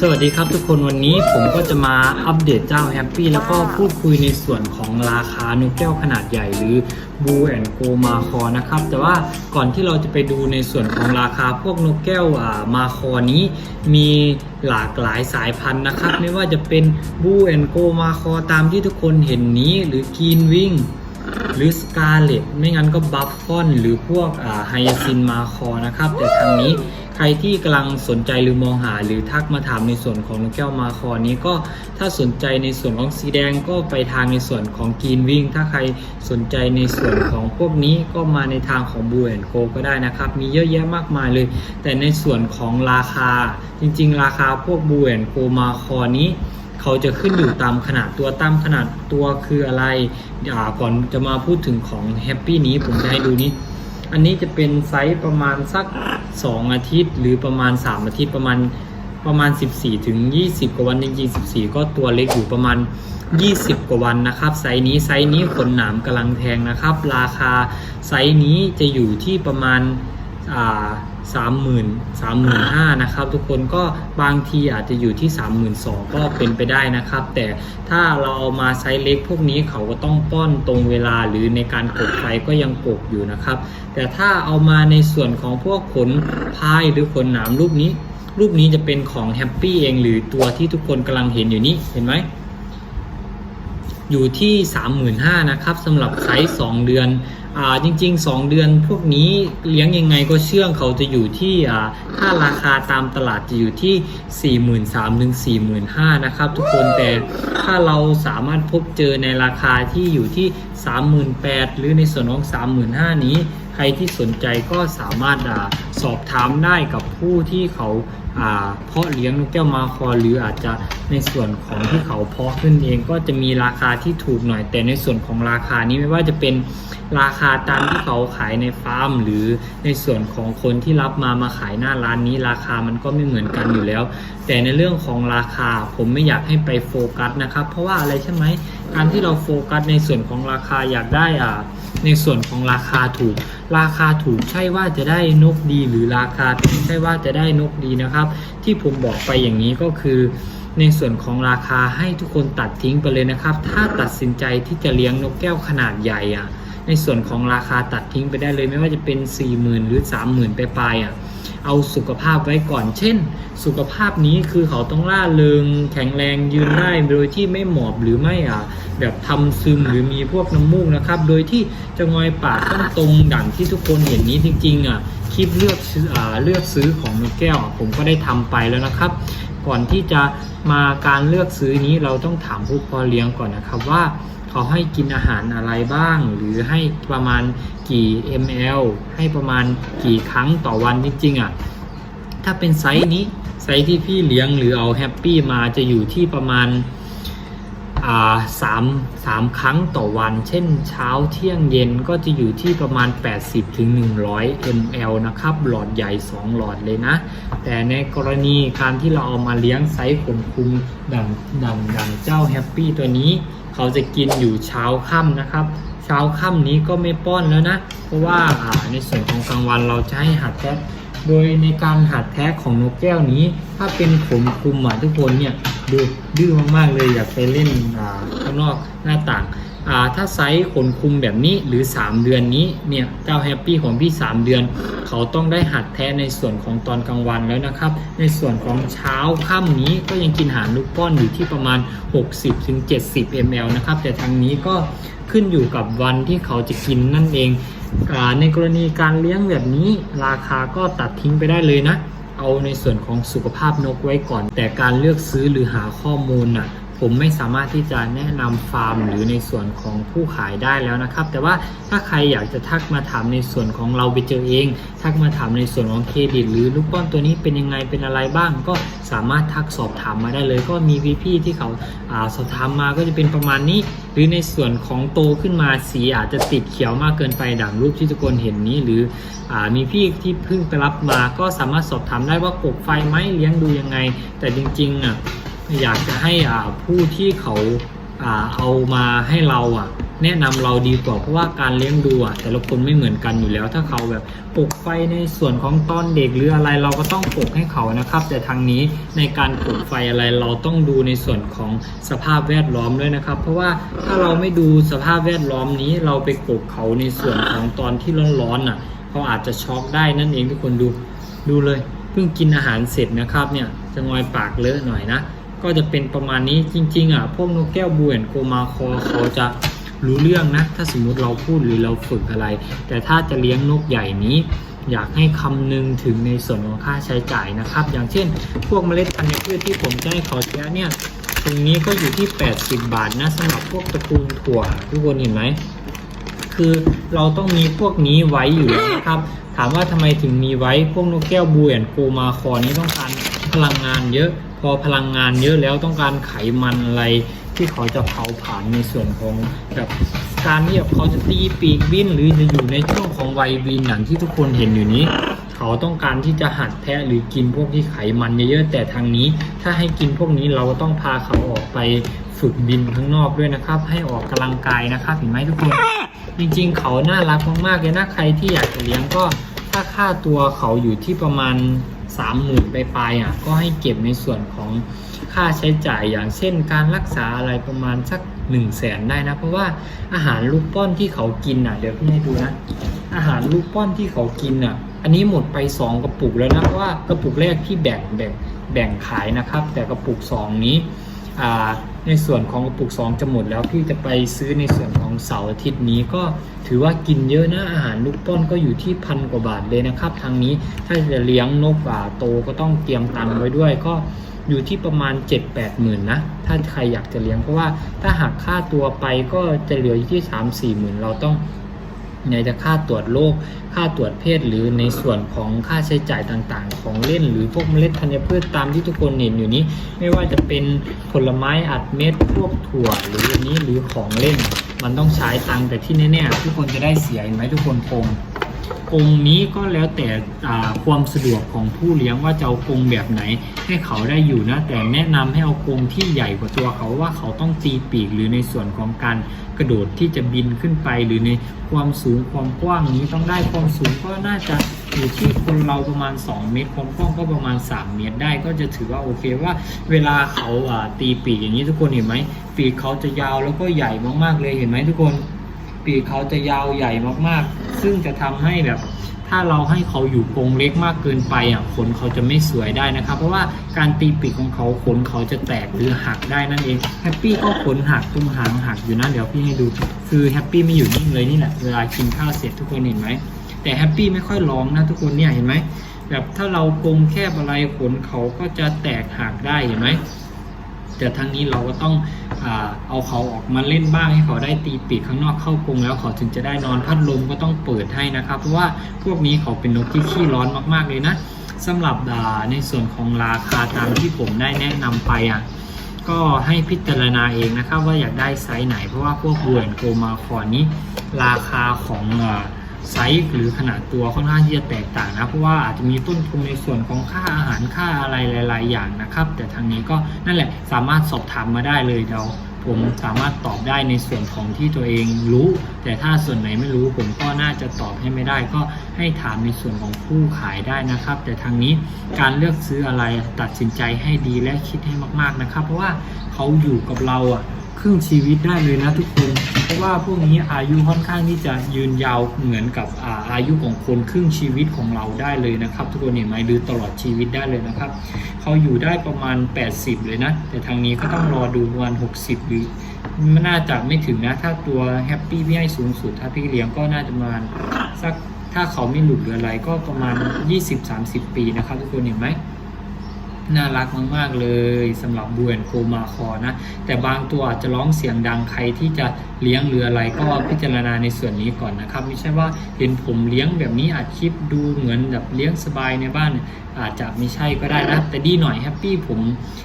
สวัสดีครับทุกคนวันนี้ผมก็จะมาอัปเดตเจ้าแฮปปี้แล้วก็พูดคุยในส่วนของราคานกแก้วขนาดใหญ่หรือบูแอนโกมาคอนะครับ แต่ว่าก่อนที่เราจะไปดูในส่วนของราคาพวกนกแก้วอ่ามาคอนี้ มีหลากหลายสายพันธุ์นะครับ ไม่ว่าจะเป็นบูแอนโกมาคอตามที่ทุกคนเห็นนี้หรือกีนวิงหรือสกาเลตไม่งั้นก็บัฟฟอน หรือพวกไฮยาซินมาคอนะครับ แต่ทางนี้ ใครที่กำลังสนใจหรือมองหาหรือทักมาถามในส่วนของนกแก้วมาคอนี้ก็ถ้าสนใจในส่วนของสีแดงก็ไปทางในส่วนของกีนวิ่ง ถ้าใครสนใจในส่วนของพวกนี้ก็มาในทางของบูแอนโกก็ได้นะครับ มีเยอะแยะมากมายเลย แต่ในส่วนของราคา จริง ๆ ราคาพวกบูแอนโกมาคอนี้เขาจะขึ้นอยู่ตามขนาดตัวตามขนาดตัวคืออะไรก่อนจะมาพูดถึงของแฮปปี้นี้ผมจะให้ดูนี้ อันนี้จะเป็นไซส์ประมาณสัก 2 อาทิตย์ หรือประมาณ 3 อาทิตย์ประมาณประมาณ 14 ถึง 20 กว่าวันจริงๆ14 ก็ตัวเล็กอยู่ประมาณ 20 กว่าวันนะครับ ไซส์นี้ไซส์นี้ขนหนามกำลังแพงนะครับ ราคาไซส์นี้จะอยู่ที่ประมาณอ่า สามหมื่นสามหมื่นห้านะครับทุกคนก็บางทีอาจจะอยู่ที่สามหมื่นสองก็เป็นไปได้นะครับ แต่ถ้าเราเอามาไซส์เล็กพวกนี้เขาก็ต้องป้อนตรงเวลาหรือในการกดไฟก็ยังกดอยู่นะครับ แต่ถ้าเอามาในส่วนของพวกขนพายหรือขนหนามรูปนี้ รูปนี้จะเป็นของแฮปปี้เองหรือตัวที่ทุกคนกำลังเห็นอยู่นี้เห็นไหมอยู่ที่ 35,000นะครับสำหรับไซส์2เดือน อ่าจริง ๆ 2 เดือนพวกนี้เลี้ยงยังไงก็เชื่องเขาจะอยู่ที่อ่าถ้าราคาตามตลาดจะอยู่ที่ 43,000ถึง45,000นะครับทุกคนแต่ถ้าเราสามารถพบเจอในราคาที่อยู่ที่ 38,000หรือในส่วนของ35,000นี้ ใครที่สนใจก็สามารถอสอบถามได้กับผู้ที่เขาอ่าเพาะเลี้ยงนกแก้วมาคอหรืออาจจะในส่วนของที่เขาเพาะขึ้นเองก็จะมีราคาที่ถูกหน่อย แต่ในส่วนของราคานี้ไม่ว่าจะเป็นราคาตามที่เขาขายในฟาร์ม หรือในส่วนของคนที่รับมามาขายหน้าร้านนี้ราคามันก็ไม่เหมือนกันอยู่แล้ว แต่ในเรื่องของราคาผมไม่อยากให้ไปโฟกัสนะครับ เพราะว่าอะไรใช่ไหมการที่เราโฟกัสในส่วนของราคาอยากได้อ่า ในส่วนของราคาถูก ราคาถูกใช่ว่าจะได้นกดีหรือราคาถูกใช่ว่าจะได้นกดีนะครับ ที่ผมบอกไปอย่างนี้ก็คือ ในส่วนของราคาให้ทุกคนตัดทิ้งไปเลยนะครับ ถ้าตัดสินใจที่จะเลี้ยงนกแก้วขนาดใหญ่อะในส่วนของราคาตัดทิ้งไปได้เลย ไม่ว่าจะเป็น 4 0,000 หรือ 30,000 ไปปลายๆอะเอาสุขภาพไว้ก่อน เช่น สุขภาพนี้คือเขาต้องล่าเริงแข็งแรงยืนได้โดยที่ไม่หมอบหรือไม่อะ แบบทำซึมหรือมีพวกน้ำมูกนะครับ โดยที่จะงอยปากต้องตรงดังที่ทุกคนเห็นนี้จริงๆอะคลิปเลือกซื้ออ่าเลือกซื้อของนกแก้ว ผมก็ได้ทำไปแล้วนะครับ ก่อนที่จะมาการเลือกซื้อนี้เราต้องถามผู้เพอเลี้ยงก่อนนะครับว่าเขาให้กินอาหารอะไรบ้าง หรือให้ประมาณกี่ ml ให้ประมาณกี่ครั้งต่อวันจริงๆอะถ้าเป็นไซส์นี้ไซส์ที่พี่เลี้ยงหรือเอาแฮปปี้มาจะอยู่ที่ประมาณ สามสามครั้งต่อวัน เช่นเช้าเที่ยงเย็นก็จะอยู่ที่ประมาณ 80ถึง100 ml นะครับ หลอดใหญ่ 2 หลอดเลยนะ แต่ในกรณีการที่เราเอามาเลี้ยงไซส์ขนคุมดังดังดังเจ้าแฮปปี้ตัวนี้ เขาจะกินอยู่เช้าค่ำนะครับ เช้าค่ำนี้ก็ไม่ป้อนแล้วนะ เพราะว่าในส่วนของกลางวันเราจะให้หัดแท้โดยในการหัดแท้ของนกแก้วนี้ ถ้าเป็นขนคุมอะทุกคนเนี่ย ดูดื้อมากๆเลยอยากไปเล่นข้างนอกหน้าต่าง ถ้าไซส์ขนคุมแบบนี้หรือ 3 เดือนนี้เนี่ยเจ้าแฮปปี้ของพี่ 3 เดือน เขาต้องได้หัดแท้ในส่วนของตอนกลางวันแล้วนะครับ ในส่วนของเช้าค่ำนี้ก็ยังกินอาหารลูกป้อนอยู่ที่ประมาณ 60-70 ml นะครับแต่ทางนี้ก็ขึ้นอยู่กับวันที่เขาจะกินนั่นเองอในกรณีการเลี้ยงแบบนี้ราคาก็ตัดทิ้งไปได้เลยนะ เอาในส่วนของสุขภาพนกไว้ก่อน แต่การเลือกซื้อหรือหาข้อมูลน่ะ ผมไม่สามารถที่จะแนะนำฟาร์มหรือในส่วนของผู้ขายได้แล้วนะครับ แต่ว่าถ้าใครอยากจะทักมาถามในส่วนของเราไปเจอเอง ทักมาถามในส่วนของเครดิต หรือลูกป้อนตัวนี้เป็นยังไงเป็นอะไรบ้าง ก็สามารถทักสอบถามมาได้เลย ก็มีพี่ๆที่เขาอาสอบถามมาก็จะเป็นประมาณนี้ หรือในส่วนของโตขึ้นมาสีอาจจะติดเขียวมากเกินไปดังรูปที่ทุกคนเห็นนี้หรืออมีพี่ที่เพิ่งไปรับมาก็สามารถสอบถามได้ว่ากบไฟไหมเลี้ยงดูยังไง แต่จริงๆอะ อยากจะให้อ่าผู้ที่เขาอ่าเอามาให้เราอะแนะนำเราดีกว่าเพราะว่าการเลี้ยงดูอะแต่ละคนไม่เหมือนกันอยู่แล้ว ถ้าเขาแบบปลูกไฟในส่วนของตอนเด็กหรืออะไรเราก็ต้องปลูกให้เขานะครับ แต่ทางนี้ในการปลูกไฟอะไรเราต้องดูในส่วนของสภาพแวดล้อมด้วยนะครับ เพราะว่าถ้าเราไม่ดูสภาพแวดล้อมนี้ เราไปปลูกเขาในส่วนของตอนที่ร้อนๆอะเขาอาจจะช็อกได้นั่นเองทุกคนดูดูเลยเพิ่งกินอาหารเสร็จนะครับเนี่ยจะงอยปากเลอะหน่อยนะ ก็จะเป็นประมาณนี้จริง ๆ อะ พวกนกแก้วบูเอนโกมาคอเขาจะรู้เรื่องนะ ถ้าสมมุติเราพูดหรือเราฝึกอะไร แต่ถ้าจะเลี้ยงนกใหญ่นี้ อยากให้คำนึงถึงในส่วนของค่าใช้จ่ายนะครับ อย่างเช่น พวกเมล็ดพันธุ์พืชที่ผมจะให้เขาแช้เนี่ยตรงนี้ก็อยู่ที่ 80 บาทนะสำหรับพวกตระกูลถั่วทุกคนเห็นไหมคือเราต้องมีพวกนี้ไว้อยู่แล้วนะครับ ถามว่าทำไมถึงมีไว้พวกนกแก้วบูเอนโกมาคอนี้ต้องการ พลังงานเยอะ พอพลังงานเยอะแล้วต้องการไขมันอะไรที่เขาจะเผาผลาญในส่วนของแบบการที่แบบเขาจะตีปีกบินหรือจะอยู่ในช่วงของวัยบินอย่างที่ทุกคนเห็นอยู่นี้ เขาต้องการที่จะหัดแทะหรือกินพวกที่ไขมันเยอะๆแต่ทางนี้ ถ้าให้กินพวกนี้เราก็ต้องพาเขาออกไปฝึกบินข้างนอกด้วยนะครับ ให้ออกกำลังกายนะครับเห็นไหมทุกคน จริง ๆ เขาน่ารักมากๆเลยนะใครที่อยากจะเลี้ยงก็ถ้าค่าตัวเขาอยู่ที่ประมาณ สามหมื่นไปปลายอะก็ให้เก็บในส่วนของค่าใช้จ่ายอย่างเช่น การรักษาอะไรประมาณสักหนึ่งแสนได้นะ เพราะว่าอาหารลูกป้อนที่เขากินอะเดี๋ยวพี่ให้ดูนะ อาหารลูกป้อนที่เขากินอะ อันนี้หมดไปสองกระปุกแล้วนะเพราะว่ากระปุกแรกที่แบ่งแบ่งแบ่งขายนะครับ แต่กระปุกสองนี้ ในส่วนของกระปุก2จะหมดแล้วพี่จะไปซื้อในส่วนของเสาร์อาทิตย์นี้ก็ถือว่ากินเยอะนะอาหารลูกป้อนก็อยู่ที่พันกว่าบาทเลยนะครับ ทางนี้ถ้าจะเลี้ยงนกอ่าโตก็ต้องเตรียมตังค์ไว้ด้วยก็อยู่ที่ประมาณ 7-8หมื่นนะ ถ้าใครอยากจะเลี้ยงเพราะว่าถ้าหักค่าตัวไปก็จะเหลืออยู่ที่ 3-4หมื่นเราต้อง ในจะค่าตรวจโรคค่าตรวจเพศหรือในส่วนของค่าใช้จ่ายต่างๆ ของเล่นหรือพวกเมล็ดธัญพืชตามที่ทุกคนเห็นอยู่นี้ ไม่ว่าจะเป็นผลไม้อัดเม็ดพวกถั่วหรืออันนี้หรือของเล่น มันต้องใช้ตังค์แต่ที่แน่ๆทุกคนจะได้เสียเห็นไหมทุกคนคงกรงนี้ก็แล้วแต่ความสะดวกของผู้เลี้ยงว่าจะเอากรงแบบไหน ให้เขาได้อยู่นะ แต่แนะนำให้เอากรงที่ใหญ่กว่าตัวเขาว่าเขาต้องตีปีกหรือในส่วนของการ กระโดดที่จะบินขึ้นไปหรือในความสูงความกว้างนี้ต้องได้ความสูงก็น่าจะอยู่ที่คนเราประมาณ 2 เมตรความกว้างก็ประมาณ 3 เมตรได้ก็จะถือว่าโอเคว่า เวลาเขาตีปีกอย่างนี้ทุกคนเห็นไหมปีกเขาจะยาวแล้วก็ใหญ่มากๆเลยเห็นไหมทุกคน ปีกเขาจะยาวใหญ่มากๆ ซึ่งจะทำให้แบบ ถ้าเราให้เขาอยู่กรงเล็กมากเกินไปอะขนเขาจะไม่สวยได้นะครับ เพราะว่าการตีปีกของเขาขนเขาจะแตกหรือหักได้นั่นเองแฮปปี้ก็ขนหักตรงหางหักอยู่นะเดี๋ยวพี่ให้ดู คือแฮปปี้ไม่อยู่นิ่งเลยนี่แหละเวลากินข้าวเสร็จทุกคนเห็นไหมแต่แฮปปี้ไม่ค่อยร้องนะทุกคนเนี่ยเห็นไหมแบบถ้าเรากรงแคบอะไรขนเขาก็จะแตกหักได้เห็นไหม แต่ทางนี้เราก็ต้องอเอาเขาออกมาเล่นบ้างให้เขาได้ตีปีกข้างนอกเข้ากรงแล้วเขาถึงจะได้นอนพัดลมก็ต้องเปิดให้นะครับเพราะว่าพวกนี้เขาเป็นนกที่ขี้ร้อนมากๆเลยนะสำหรับในส่วนของราคาตามที่ผมได้แนะนำไปอะก็ให้พิจารณาเองนะครับว่าอยากได้ไซส์ไหน เพราะว่าพวกเวร์นโกมาคอนี้ราคาของอ ไซส์หรือขนาดตัวค่อนข้างที่จะแตกต่างนะ เพราะว่าอาจจะมีต้นทุนในส่วนของค่าอาหารค่าอะไรหลาย ๆ อย่างนะครับ แต่ทางนี้ก็นั่นแหละสามารถสอบถามมาได้เลยเดี๋ยวผมสามารถตอบได้ในส่วนของที่ตัวเองรู้ แต่ถ้าส่วนไหนไม่รู้ผมก็น่าจะตอบให้ไม่ได้ ก็ให้ถามในส่วนของผู้ขายได้นะครับ แต่ทางนี้การเลือกซื้ออะไรตัดสินใจให้ดีและคิดให้มาก ๆนะครับ เพราะว่าเขาอยู่กับเราอะครึ่งชีวิตได้เลยนะทุกคนะว่าพวกนี้อายุค่อนข้างที่จะยืนยาวเหมือนกับอาอายุของคนครึ่งชีวิตของเราได้เลยนะครับ ทุกคนเห็นไหมหรือตลอดชีวิตได้เลยนะครับเขาอยู่ได้ประมาณ 80 เลยนะ แต่ทางนี้ก็ต้องรอดูประมาณ 60 หรือมันน่าจะไม่ถึงนะ ถ้าตัวแฮปปี้พี่ให้สูงสุด ถ้าพี่เลี้ยงก็น่าจะประมาณสักถ้าเขาไม่หลุดหรืออะไรก็ประมาณ 20-30 ปีนะครับ ทุกคนเห็นไหม น่ารักมากๆเลยสำหรับบูแอนโกมาคอนะ แต่บางตัวอาจจะร้องเสียงดังใครที่จะเลี้ยงหรืออะไรก็พิจารณาในส่วนนี้ก่อนนะครับ ไม่ใช่ว่าเห็นผมเลี้ยงแบบนี้อาจคลิปดูเหมือนแบบเลี้ยงสบายในบ้าน อาจจะไม่ใช่ก็ได้นะ แต่ดีหน่อยแฮปปี้ผม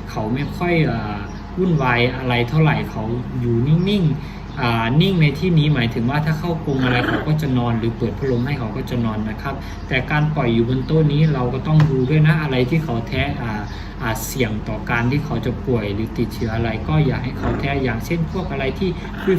เขาไม่ค่อยวุ่นวายอะไรเท่าไหร่เขาอยู่นิ่งๆ นิ่งในที่นี้หมายถึงว่าถ้าเข้ากรงอะไรเขาก็จะนอนหรือเปิดพัดลมให้เขาก็จะนอนนะครับ แต่การปล่อยอยู่บนโต๊ะนี้เราก็ต้องดูด้วยนะอะไรที่เขาแท้อ่าอ่าเสี่ยงต่อการที่เขาจะป่วยหรือติดเชื้ออะไร ก็อย่าให้เขาแท้อย่างเช่นพวกอะไรที่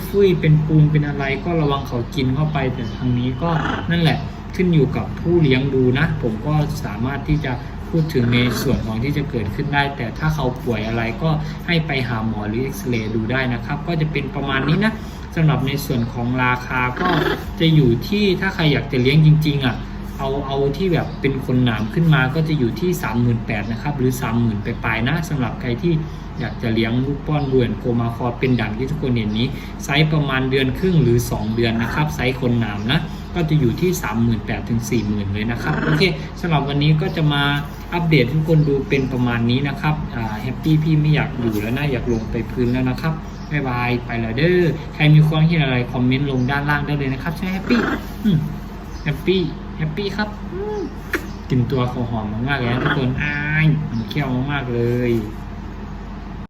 ฟุ้ยๆเป็นปูนเป็นอะไร ก็ระวังเขากินเข้าไปแต่ทางนี้ก็นั่นแหละขึ้นอยู่กับผู้เลี้ยงดูนะ ผมก็สามารถที่จะ พูดถึงในส่วนของที่จะเกิดขึ้นได้ แต่ถ้าเขาป่วยอะไรก็ให้ไปหาหมอหรือเอ็กซเรย์ดูได้นะครับ ก็จะเป็นประมาณนี้นะสำหรับในส่วนของราคาก็จะอยู่ที่ถ้าใครอยากจะเลี้ยงจริงๆอะเอาเอาที่แบบเป็นคนหนามขึ้นมาก็จะอยู่ที่ 38,000นะครับ หรือ 30,000 ไปปลายนะสำหรับใครที่อยากจะเลี้ยงลูกป้อนเบือนโกมาคอเป็นดังที่ทุกคนเห็นนี้ ไซส์ประมาณเดือนครึ่งหรือ 2 เดือนนะครับ ไซส์คนหนามนะ ก็จะอยู่ที่ 38,000ถึง40,000 เลยนะครับ โอเคสำหรับวันนี้ก็จะมา อัปเดตทุกคนดูเป็นประมาณนี้นะครับอ่าแฮปปี้พี่ไม่อยากอยู่แล้วนะอยากลงไปพื้นแล้วนะครับบายบายไปละเด้อใครมีความคิดอะไรคอมเมนต์ลงด้านล่างได้เลยนะครับใช่แฮปปี้แฮปปี้แฮปปี้ครับกลิ่นตัวเขาหอมมากๆเลยนะทุกคนอ้ายมันเคี้ยวมากๆเลย